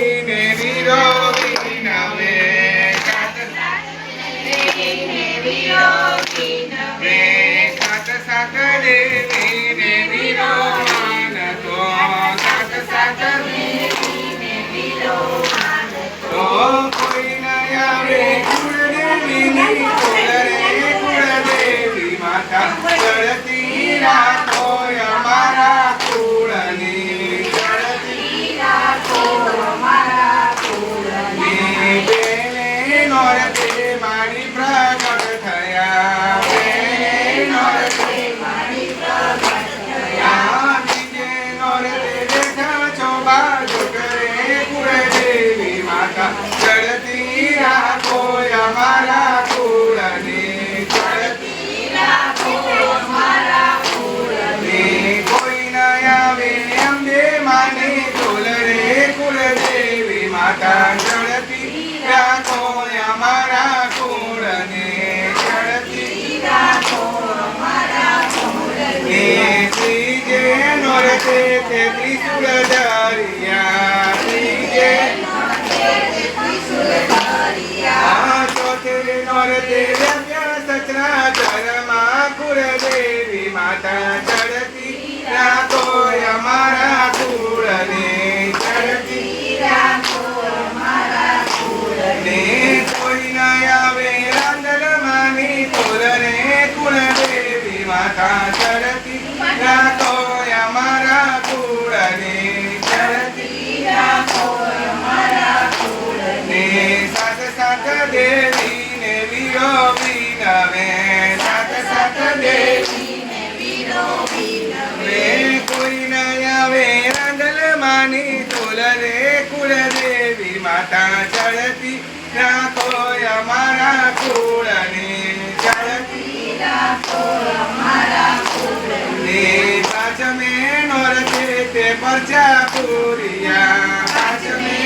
baby. ચડતી રાખો અમારા કુળને ચડતી ને ત્રીજે નોરતે તે ત્રિશુલ ધરિયા ત્રીજે આ ચોથે નોરતે રમ્ય સચરાચરમાં કુળદેવી માતા ચડતી રાખો અમારા કુળને માની તોલ રે, કુળ દેવી માતા ચડતી રાખો અમારા કુળને ચડતી ને પાંચમે નોરતે તે પરચા પૂરિયા. પાંચમે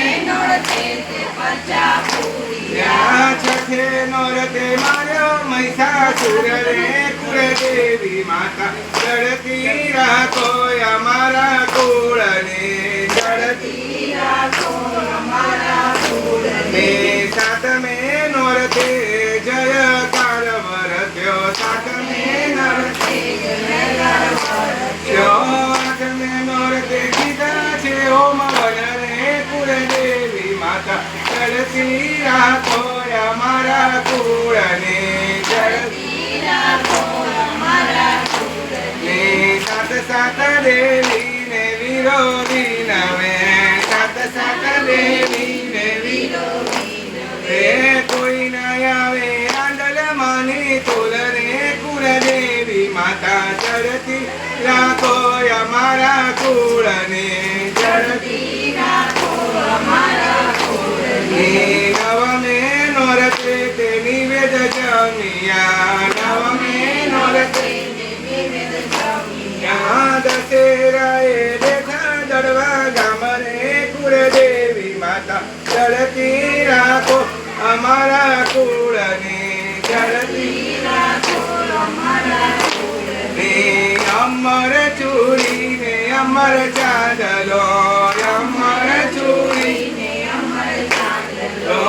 ત્યાં છઠે નોરતે માર્યો મહિષાસુર રે કુળદેવી માતા ચડતી રાખો અમારા કુળને ચડતી રાખો અમારા કુળને સાત સાત દેવી ને વિરોધી નવે સાત સાત દેવી ચડતી રાખો અમારા કુળને ચડતી ને અમર ચૂરી ને અમર ચાંદલો અમર ચૂરી ઓ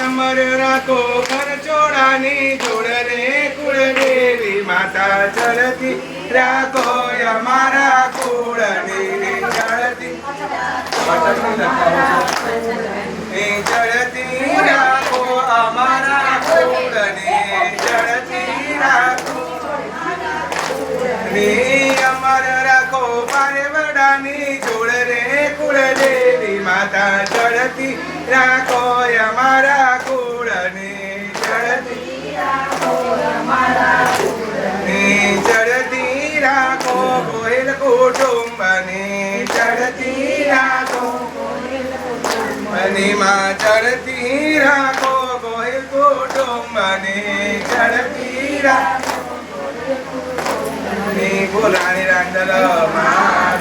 અમર રાખો ઘર ચોડાની જોડ રે કુળદેવી માતા ચડતી રાખો અમારા કુળની ચડતી. પારેવડાની જોડ રે કુળદેવી માતા ચડતી રાખો અમારા કુળને ચડતી ચડતી રાખો ગોહિલ કુટુંબને ચડતી રાખો. મનીમાં ચડતી રાખો ગોહિલ કુટુંબને ચડતી રાખો. બોલાણી રાંદલ માતા